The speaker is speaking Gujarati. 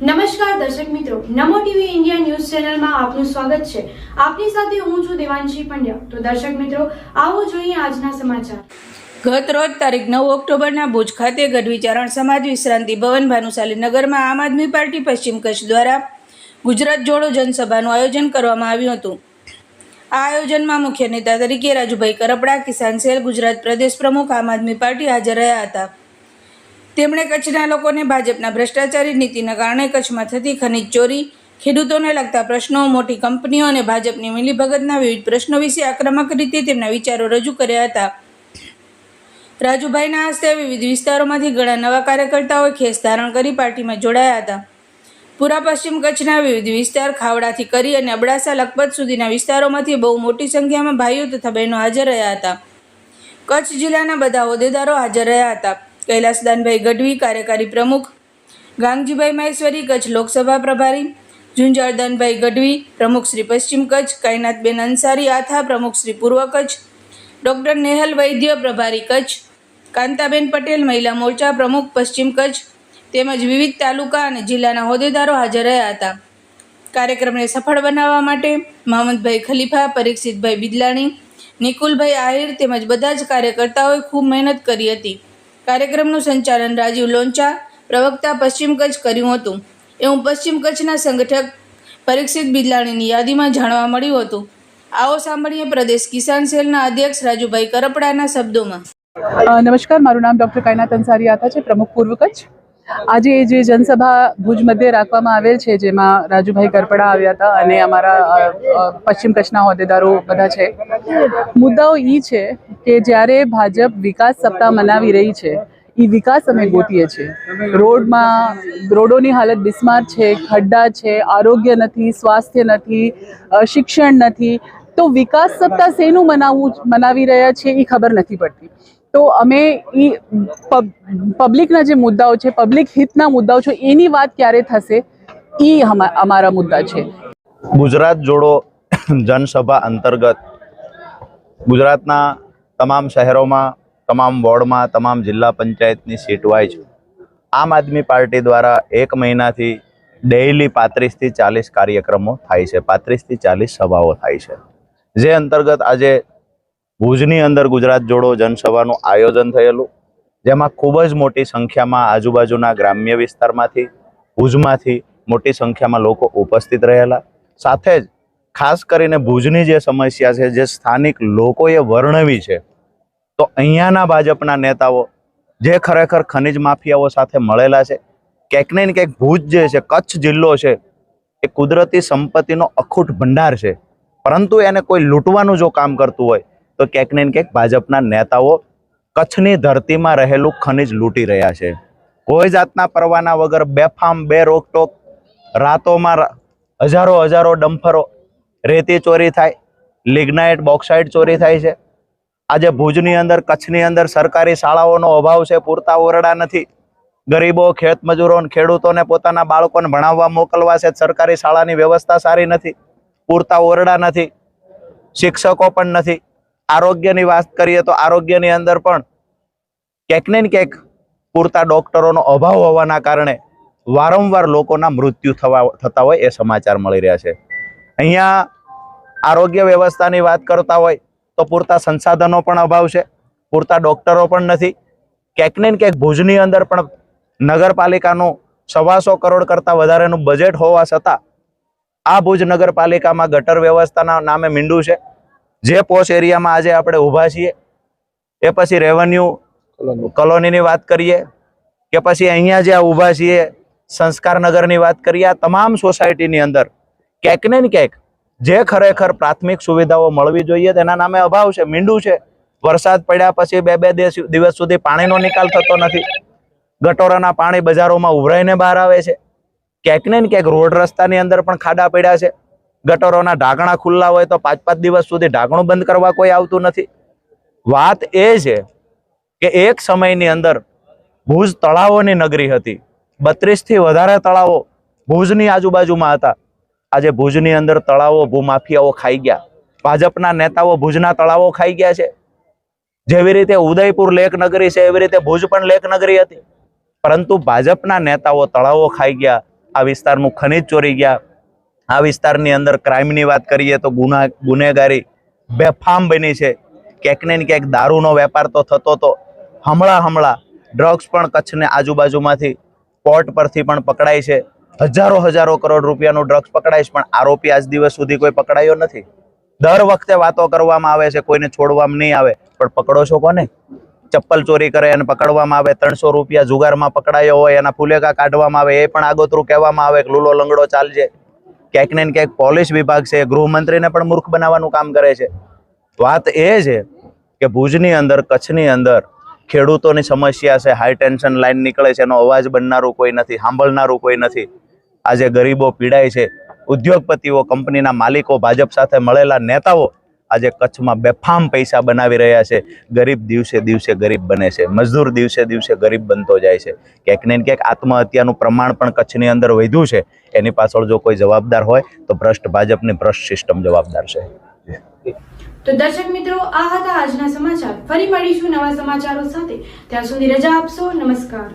નમસ્કાર દર્શક મિત્રો, નમો ટીવી ઇન્ડિયા ન્યૂઝ ચેનલમાં આપનું સ્વાગત છે. આપની સાથે હું છું દેવાંશી પંડ્યા. તો દર્શક મિત્રો, આવો જોઈએ આજના સમાચાર. ગત રોજ તારીખ નવ ઓક્ટોબરના ભુજ ખાતે ગઢવી ચારણ સમાજ વિશ્રાંતિ ભવન ભાનુશાલી નગરમાં આમ આદમી પાર્ટી પશ્ચિમ કચ્છ દ્વારા ગુજરાત જોડો જનસભાનું આયોજન કરવામાં આવ્યું હતું. આ આયોજનમાં મુખ્ય નેતા તરીકે રાજુભાઈ કરપડા, કિસાન સેલ, ગુજરાત પ્રદેશ પ્રમુખ આમ આદમી પાર્ટી હાજર રહ્યા હતા. તેમણે કચ્છના લોકોને ભાજપના ભ્રષ્ટાચારી નીતિના કારણે કચ્છમાં થતી ખનીજ ચોરી, ખેડૂતોને લગતા પ્રશ્નો, મોટી કંપનીઓ અને ભાજપની મિલીભગતના વિવિધ પ્રશ્નો વિશે આક્રમક રીતે તેમના વિચારો રજૂ કર્યા હતા. રાજુભાઈના હસ્તે વિવિધ વિસ્તારોમાંથી ઘણા નવા કાર્યકર્તાઓએ ખેસ ધારણ કરી પાર્ટીમાં જોડાયા હતા. પૂરા પશ્ચિમ કચ્છના વિવિધ વિસ્તાર ખાવડાથી કરી અને અબડાસા લખપત સુધીના વિસ્તારોમાંથી બહુ મોટી સંખ્યામાં ભાઈઓ તથા બહેનો હાજર રહ્યા હતા. કચ્છ જિલ્લાના બધા હોદ્દેદારો હાજર રહ્યા હતા. કૈલાસદાનભાઈ ગઢવી, કાર્યકારી પ્રમુખ, ગાંગજીભાઈ મહેશ્વરી, કચ્છ લોકસભા પ્રભારી ઝુંઝારદાનભાઈ ગઢવી, પ્રમુખ શ્રી પશ્ચિમ કચ્છ, કાયનાથબેન અંસારી, આથા પ્રમુખ શ્રી પૂર્વ કચ્છ, ડૉક્ટર નેહલ વૈદ્ય, પ્રભારી કચ્છ, કાંતાબેન પટેલ, મહિલા મોરચા પ્રમુખ, પશ્ચિમ કચ્છ, તેમજ વિવિધ તાલુકા અને જિલ્લાના હોદ્દેદારો હાજર રહ્યા હતા. કાર્યક્રમને સફળ બનાવવા માટે મોહમ્મદભાઈ ખલીફા, પરીક્ષિતભાઈ બિદલાણી, નિકુલભાઈ આહિર તેમજ બધા જ કાર્યકર્તાઓએ ખૂબ મહેનત કરી હતી. કાર્યક્રમનું સંચાલન રાજીવ લોંચા, પ્રવક્તા પશ્ચિમ કચ્છ કર્યું હતું. એવું પશ્ચિમ કચ્છના સંગઠક પરીક્ષિત બિદલાણીની યાદીમાં જાણવા મળ્યું હતું. આવો સાંભળીએ પ્રદેશ કિસાન સેલના અધ્યક્ષ રાજુભાઈ કરપડાના શબ્દોમાં. નમસ્કાર, મારું નામ ડૉક્ટર કાયનાથ અંસારી આથા છે, પ્રમુખ પૂર્વ કચ્છ. આજે જે જનસભા ભુજ મધ્યે રાખવામાં આવેલ છે, જેમાં રાજુભાઈ કરપડા આવ્યા હતા અને અમારા પશ્ચિમ કચ્છના હોદ્દેદારો બધા છે. મુદ્દાઓ એ છે કે જ્યારે ભાજપ વિકાસ સપ્તાહ મનાવી રહી છે એ વિકાસ અમે ગોતીએ છીએ. રોડમાં, રોડોની હાલત બિસ્માર છે, ખડ્ડા છે, આરોગ્ય નથી, સ્વાસ્થ્ય નથી શિક્ષણ નથી તો વિકાસ સત્તા શેનું મનાવવું મનાવી રહ્યા છે એ ખબર નથી પડતી. તો અમે એ પબ્લિકના જે મુદ્દાઓ છે, પબ્લિક હિતના મુદ્દાઓ છે, એની વાત ક્યારે થશે? એ અમારા મુદ્દા છે. ગુજરાત જોડો જનસભા અંતર્ગત ગુજરાતના તમામ શહેરોમાં, તમામ વોર્ડમાં, તમામ જિલ્લા પંચાયતની સીટ વાઇઝ આમ આદમી પાર્ટી દ્વારા એક મહિનાથી ડેઇલી પાંત્રીસથી ચાલીસ કાર્યક્રમો થાય છે. પાંત્રીસથી ચાલીસ સભાઓ થાય છે. જે અંતર્ગત આજે ભુજની અંદર ગુજરાત જોડો જનસભાનું આયોજન થયેલું, જેમાં ખૂબ જ મોટી સંખ્યામાં આજુબાજુના ગ્રામ્ય વિસ્તારમાંથી, ભુજમાંથી મોટી સંખ્યામાં લોકો ઉપસ્થિત રહેલા. સાથે જ ખાસ કરીને ભુજની જે સમસ્યા છે, જે સ્થાનિક લોકોએ વર્ણવી છે, તો અહીંયાના ભાજપના નેતાઓ જે ખરેખર ખનિજ માફિયાઓ સાથે મળેલા છે, ક્યાંક ને ક્યાંક ભુજ જે છે, કચ્છ જિલ્લો છે, એ કુદરતી સંપત્તિનો અખૂટ ભંડાર છે. પરંતુ એને કોઈ લૂંટવાનું જો કામ કરતું હોય, તો ક્યાંક ને ક્યાંક ભાજપના નેતાઓ કચ્છની ધરતીમાં રહેલું ખનિજ લૂંટી રહ્યા છે. કોઈ જાતના પરવાના વગર બેફામ બે રોકટોક રાતોમાં હજારો હજારો ડમ્ફરો, રેતી ચોરી થાય, લિગ્નાઇટ બોક્સાઇટ ચોરી થાય છે. આજે ભુજની અંદર, કચ્છની અંદર સરકારી શાળાઓનો અભાવ છે, પૂરતા ઓરડા નથી. ગરીબો, ખેતમજૂરો ખેડૂતોને પોતાના બાળકોને ભણાવવા મોકલવા છે, સરકારી શાળાની વ્યવસ્થા સારી નથી. પૂરતા ઓરડા નથી, શિક્ષકો પણ નથી. આરોગ્યની વાત કરીએ તો આરોગ્યની અંદર પણ ક્યાંક ને ક્યાંક પૂરતા ડોક્ટરોનો અભાવ હોવાના કારણે વારંવાર લોકોના મૃત્યુ થવા, થતા હોય એ સમાચાર મળી રહ્યા છે. અહીંયા આરોગ્ય વ્યવસ્થાની વાત કરતા હોય તો પૂરતા સંસાધનો પણ અભાવ છે, પૂરતા ડોક્ટરો પણ નથી. ક્યાંક ને ક્યાંક ભુજની અંદર પણ નગરપાલિકાનું સવાસો કરોડ કરતાં વધારેનું બજેટ હોવા છતાં આ ભુજ નગરપાલિકામાં ગટર વ્યવસ્થાના નામે મીંડું છે. જે પોશ એરિયામાં આજે આપણે ઊભા છીએ એ પછી રેવન્યુ કોલોનીની વાત કરીએ કે પછી અહીંયા જે ઊભા છીએ સંસ્કારનગરની વાત કરીએ આ તમામ સોસાયટીની અંદર ક્યાંક ને ક્યાંક જે ખરેખર પ્રાથમિક સુવિધાઓ મળવી જોઈએ તેના નામે અભાવ છે મીંડું છે. વરસાદ પડ્યા પછી બે બે દિવસ દિવસ સુધી પાણીનો નિકાલ થતો નથી. ગટોરાના પાણી બજારોમાં ઉભરાઈને બહાર આવે છે. ક્યાંક ને ક્યાંક રોડ રસ્તાની અંદર પણ ખાડા પડ્યા છે. ગટરોના ઢાંકણા ખુલ્લા હોય તો પાંચ પાંચ દિવસ સુધી ઢાંકણું બંધ કરવા કોઈ આવતું નથી. વાત એ છે કે એક સમયની અંદર ભુજ તળાવોની નગરી હતી. બત્રીસથી વધારે તળાવો ભુજની આજુબાજુમાં હતા. આજે ભુજની અંદર તળાવો ભૂમાફિયાઓ ખાઈ ગયા. ભાજપના નેતાઓ ભુજના તળાવો ખાઈ ગયા છે. જેવી રીતે ઉદયપુર લેક નગરી છે, એવી રીતે ભુજ પણ લેક નગરી હતી. પરંતુ ભાજપના નેતાઓ તળાવો ખાઈ ગયા. આ વિસ્તારનું ખનિજ ચોરી ગયા. આ વિસ્તારની અંદર ક્રાઇમની વાત કરીએ તો ગુના ગુનેગારી બેફામ બની છે. ક્યાંક ને ક્યાંક દારૂનો વેપાર તો થતો હતો હમણાં હમણાં ડ્રગ્સ પણ કચ્છને આજુબાજુમાંથી પોર્ટ પરથી પણ પકડાય છે. હજારો હજારો કરોડ રૂપિયાનું ડ્રગ્સ પકડાય છે, પણ આરોપી આજ દિવસ સુધી કોઈ પકડાયો નથી. દર વખતે વાતો કરવામાં આવે છે, કોઈને છોડવામાં નહીં આવે. પણ પકડો છો કોને? ચપ્પલ ચોરી કરે એને પકડવામાં આવે, ત્રણસો રૂપિયા જુગારમાં પકડાયો હોય, એના ફુલેકા કાઢવામાં આવે, એ પણ આગોતરું કહેવામાં આવે કે લૂલો લંગડો ચાલજે. ક્યાંક ને ક્યાંક પોલીસ વિભાગ છે, ગૃહમંત્રીને પણ મૂર્ખ બનાવવાનું કામ કરે છે. વાત એ છે કે ભુજની અંદર, કચ્છની અંદર ખેડૂતોની સમસ્યા છે હાઈ ટેન્શન લાઈન નીકળે છે, એનો અવાજ બનનારું કોઈ નથી, સાંભળનારું કોઈ નથી. આજે ગરીબો પીડાય છે. ઉદ્યોગપતિઓ, કંપનીના માલિકો, ભાજપ સાથે મળેલા નેતાઓ આજે કચ્છમાં બેફામ પૈસા બનાવી રહ્યા છે. ગરીબ દિવસે દિવસે ગરીબ બને છે. મજદૂર દિવસે દિવસે ગરીબ બનતો જાય છે. ક્યાંક ને ક્યાંક આત્મહત્યાનું પ્રમાણ પણ કચ્છની અંદર વધ્યું છે. એની પાછળ જો કોઈ જવાબદાર હોય, તો ભ્રષ્ટ ભાજપની ભ્રષ્ટ સિસ્ટમ જવાબદાર છે. તો દર્શક મિત્રો, આ હતા આજના સમાચાર. ફરી મળીશું નવા સમાચારો સાથે. ત્યાં સુધી રજા આપશો. નમસ્કાર.